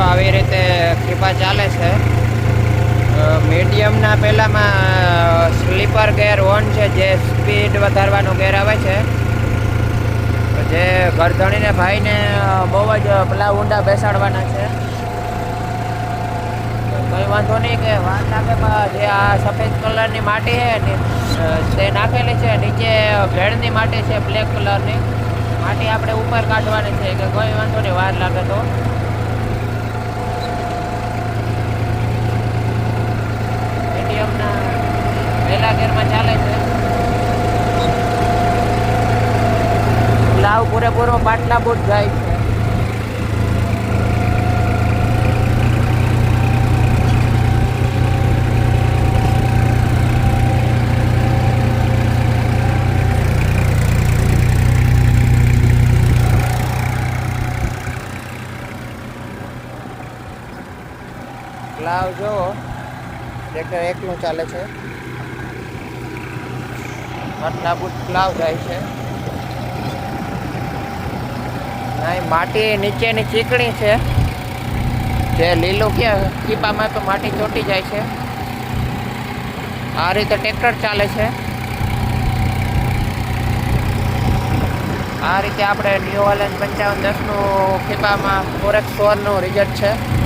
મિત્રો, આવી રીતે કૃપા ચાલે છે. મીડિયમના પહેલાંમાં સ્લીપર ગેર ઓન છે, જે સ્પીડ વધારવાનો ગેર આવે છે. જે ગરધણીને ભાઈને બહુ જ પેલા ઊંડા બેસાડવાના છે. કંઈ વાંધો નહીં કે લાગે, પણ જે આ સફેદ કલરની માટી છે તે નાખેલી છે. નીચે ભેળની માટી છે બ્લેક કલરની. માટી આપણે ઉપર કાઢવાની છે કે કોઈ વાંધો નહીં, વાર લાગે તો મીડિયમના પહેલા ચાલે છે. લાવ પૂરેપૂરો પાટલા બોટ જાય છે. લાવ જોવો ટ્રેક્ટર એકલું ચાલે છે. બુટ ક્લાવ જાય છે. અહીં માટી નીચેની ચીકણી છે. જે લીલું કે ખીપામાં તો માટી ચોટી જાય છે. આ રીતે ટ્રેક્ટર ચાલે છે. આ રીતે આપણે ન્યૂ હોલેન્ડ પંચાવન દસનું કીપામાં ફોરેક્સ ફોરનું રિઝલ્ટ છે.